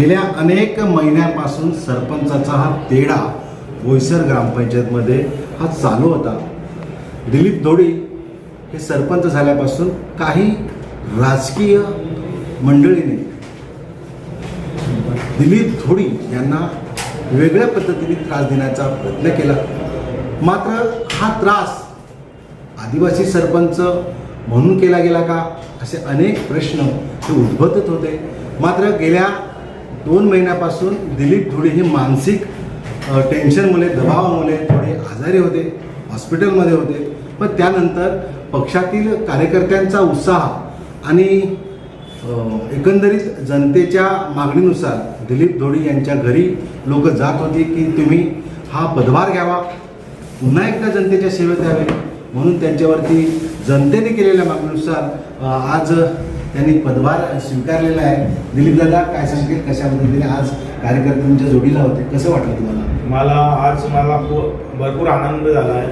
गेल्या अनेक महिन्यांपासून सरपंचाचा हा तेढा बोईसर ग्रामपंचायतमध्ये हा चालू होता. दिलीप धोडी हे सरपंच झाल्यापासून काही राजकीय मंडळीने दिलीप धोडी यांना वेगळ्या पद्धतीने त्रास देण्याचा प्रयत्न केला. मात्र हा त्रास आदिवासी सरपंच म्हणून केला गेला का? असे अनेक प्रश्न हे उद्भवत होते. मात्र गेल्या दोन महिन्यापासून दिलीप थोडी हे मानसिक टेन्शनमुळे दबावामुळे थोडे आजारी होते हॉस्पिटलमध्ये होते. पण त्यानंतर पक्षातील कार्यकर्त्यांचा उत्साह आणि एकंदरीत जनतेच्या मागणीनुसार दिलीप धोडी यांच्या घरी लोक जात होती की तुम्ही हा पदभार घ्यावा. पुन्हा एकदा जनतेच्या सेवेत यावे. म्हणून त्यांच्यावरती जनतेने केलेल्या मागणीनुसार आज त्यांनी पदभार स्वीकारलेला आहे. दिलीप दादा काय सांगतील कशा पद्धतीने आज कार्यकर्त्यांच्या जोडीला होते. कसं वाटलं तुम्हाला? मला आज मला खूप भरपूर आनंद झाला आहे.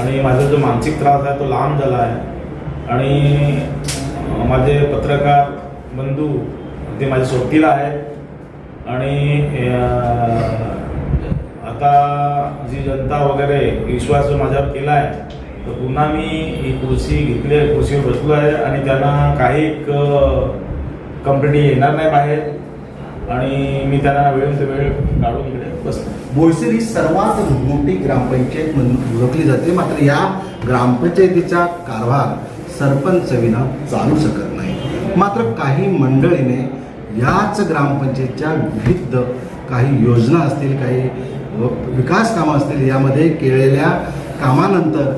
आणि माझा जो मानसिक त्रास आहे तो लांब झाला आहे. आणि माझे पत्रकार बंधू ते माझे सोबतीला आहेत. आणि आता जी जनता वगैरे विश्वास जो माझ्यावर केला आहे तर पुन्हा मी ही कुर्सी घेतली आहे कुर्सीवर बसलो आहे आणि त्यांना काही कंपनी येणार नाही बाहेर. आणि मी त्यांना वेळ ते वेळ काढून इकडे बसतो बोईसर ही सर्वात मोठी ग्रामपंचायत म्हणून ओळखली जाते. मात्र या ग्रामपंचायतीचा कारभार सरपंच विना चालू शकत नाही. मात्र काही मंडळीने याच ग्रामपंचायतच्या विविध काही योजना असतील काही व- विकास कामं असतील यामध्ये केलेल्या कामानंतर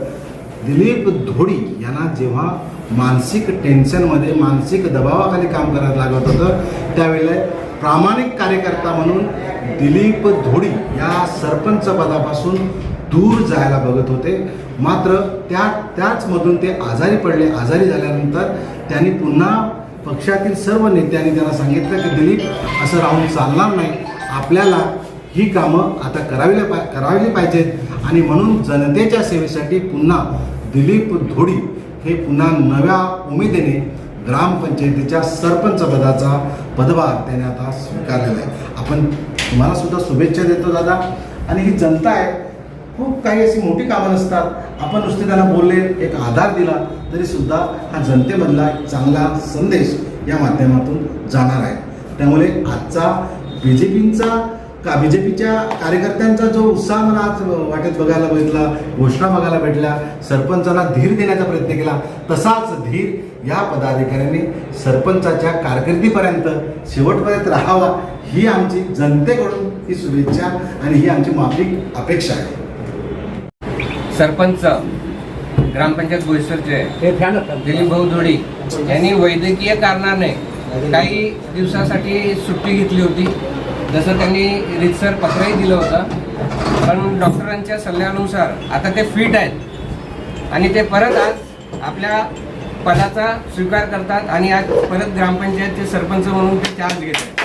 दिलीप धोडी यांना जेव्हा मानसिक टेन्शनमध्ये मानसिक दबावाखाली काम करायला लागत होतं त्यावेळेला प्रामाणिक कार्यकर्ता म्हणून दिलीप धोडी या सरपंच पदापासून दूर जायला बघत होते. मात्र त्या त्याचमधून ते आजारी पडले. आजारी झाल्यानंतर त्यांनी पुन्हा पक्षातील सर्व नेत्यांनी त्यांना सांगितलं की दिलीप असं राहून चालणार नाही. आपल्याला ही कामं आता करावी पा करावी पाहिजेत. आणि म्हणून जनतेच्या सेवेसाठी पुन्हा दिलीप धोडी हे पुन्हा नव्या उमेदीने ग्रामपंचायतीच्या सरपंच पदाचा पदभार त्याने आता स्वीकारलेला आहे. आपण तुम्हाला सुद्धा शुभेच्छा देतो दादा. आणि ही जनता आहे खूप काही अशी मोठी कामं नसतात. आपण नुसते त्यांना बोलले एक आधार दिला तरी सुद्धा हा जनतेमधला एक चांगला संदेश या माध्यमातून जाणार आहे. त्यामुळे आजचा बी जे पीचा का बी जे पीच्या कार्यकर्त्यांचा जो उत्साह मला आज वाटेत बघायला बघितला घोषणा बघायला भेटल्या सरपंचाला धीर देण्याचा प्रयत्न केला तसाच धीर या पदाधिकाऱ्यांनी सरपंचाच्या कारकिर्दीपर्यंत शेवटपर्यंत राहावा ही आमची जनतेकडून ही शुभेच्छा आणि ही आमची माफिक अपेक्षा आहे. सरपंच ग्रामपंचायत बोईसरचे दिलीप भाऊ धोडी यांनी वैद्यकीय कारणाने काही दिवसासाठी सुट्टी घेतली होती. जसं त्यांनी रितसर पत्रही दिलं होतं पण डॉक्टरांच्या सल्ल्यानुसार आता ते फिट आहेत. आणि ते परत आज आपल्या पदाचा स्वीकार करतात आणि आज परत ग्रामपंचायतचे सरपंच म्हणून ते चार्ज घेत आहेत.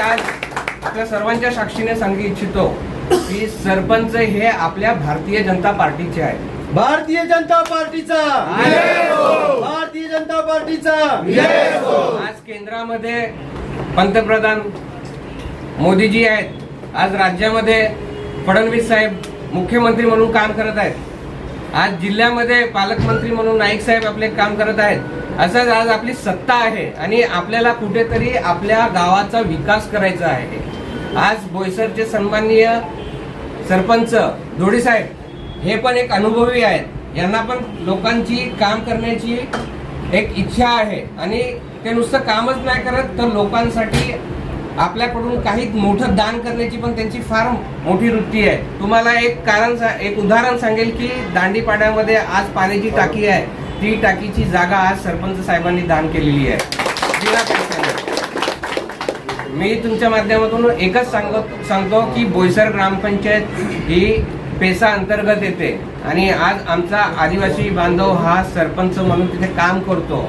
आज आपल्या सर्वांच्या साक्षीने सांगू इच्छितो की सरपंच हे आपल्या भारतीय जनता पार्टीचे आहे भारतीय जनता पार्टीचा. भारतीय जनता पार्टीचा. आज केंद्रामध्ये पंतप्रधान मोदीजी आहेत. आज राज्यामध्ये फडणवीस साहेब मुख्यमंत्री म्हणून काम करत आहेत. आज जिल्ह्यामध्ये पालकमंत्री म्हणून नाईक साहेब आपले काम करत आहेत. असंच आज आपली सत्ता आहे आणि आपल्याला कुठेतरी आपल्या गावाचा विकास करायचा आहे. आज बोईसरचे सन्माननीय सरपंच धोडी साहेब हे पण एक अनुभवी आहेत. यांना पण लोकांची काम करण्याची एक इच्छा आहे. आणि ते नुसतं कामच नाही करत तर लोकांसाठी आपल्याकडून काही मोठं दान करण्याची पण त्यांची फार मोठी वृत्ती आहे. तुम्हाला एक कारण सा- एक उदाहरण सांगेल की दांडीपाड्यामध्ये आज पाण्याची टाकी आहे. ती टाकीची जागा आज सरपंच साहेबांनी दान केलेली आहे. मी तुमच्या माध्यमातून एकच सांगत सांगतो की बोईसर ग्रामपंचायत ही पेसा अंतर्गत येते. आणि आज आमचा आदिवासी बांधव हा सरपंच म्हणून तिथे काम करतो.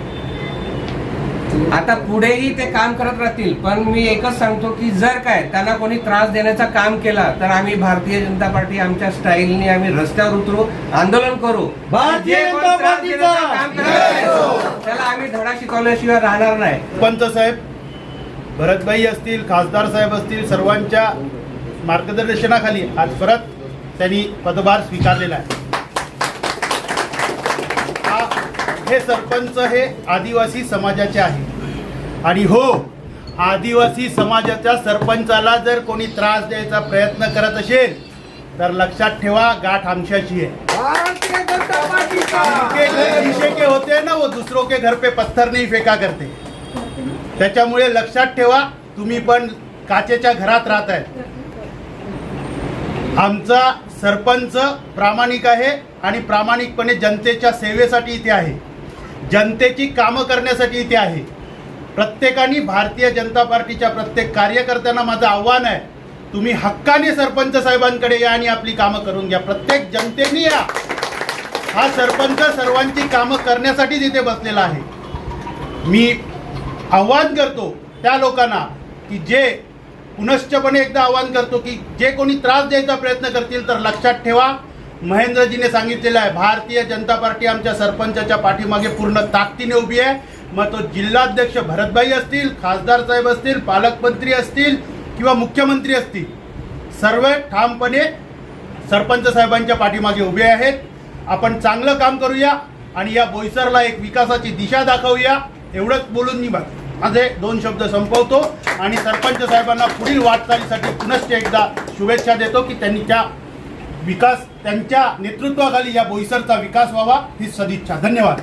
आता पुढेही ते काम करत राहतील पण मी एकच सांगतो की जर काय त्यांना कोणी त्रास देण्याचं काम केला तर आम्ही भारतीय जनता पार्टी आमच्या स्टाईलने आम्ही रस्त्यावर उतरू आंदोलन करू. आहे, त्याला आम्ही धडा शिकवल्याशिवाय राहणार नाही. पंत साहेब भरतभाई असतील खासदार साहेब असतील सर्वांच्या मार्गदर्शनाखाली आज परत त्यांनी पदभार स्वीकारलेला आहे. हा सरपंच हे आदिवासी समाजाचे आहे आणि हो आदिवासी समाजाच्या सरपंचाला जर कोणी त्रास द्यायचा प्रयत्न करत असेल तर लक्षात ठेवा गाठ आमच्याची आहे. के होते ना वो दूसरों के घर पे पत्थर नहीं फेका करते। त्याच्यामुळे लक्षात ठेवा तुम्ही पण काचेच्या घरात राहत आहे आमचा सरपंच प्रामाणिक आहे आणि प्रामाणिकपणे जनतेच्या सेवेसाठी इथे आहे. जनतेची कामं करण्यासाठी इथे आहे. प्रत्येकाने भारतीय जनता पार्टीच्या प्रत्येक कार्यकर्त्यांना माझं आव्हान आहे तुम्ही हक्काने सरपंच साहेबांकडे या आणि आपली कामं करून घ्या. प्रत्येक जनतेने या. हा सरपंच सर्वांची कामं करण्यासाठीच इथे बसलेला आहे. मी आव्हान करतो त्या लोकांना की जे पुनश्चपणे एकदा आवाहन करतो की जे कोणी त्रास द्यायचा प्रयत्न करतील तर लक्षात ठेवा. महेंद्रजीने सांगितलेलं आहे भारतीय जनता पार्टी आमच्या सरपंचाच्या पाठीमागे पूर्ण ताकदीने उभी आहे. मग तो जिल्हाध्यक्ष भरतभाई असतील खासदार साहेब असतील पालकमंत्री असतील किंवा मुख्यमंत्री असतील सर्व ठामपणे सरपंच साहेबांच्या पाठीमागे उभे आहेत. आपण चांगलं काम करूया आणि या बोईसरला एक विकासाची दिशा दाखवूया. एवढंच बोलून मी बाकी. माझे दोन शब्द संपवतो आणि सरपंच साहेबांना पुढील वाटचालीसाठी पुनश्च एकदा शुभेच्छा देतो की त्यांनी त्या विकास त्यांच्या नेतृत्वाखाली या बोईसरचा विकास व्हावा ही सदिच्छा. धन्यवाद.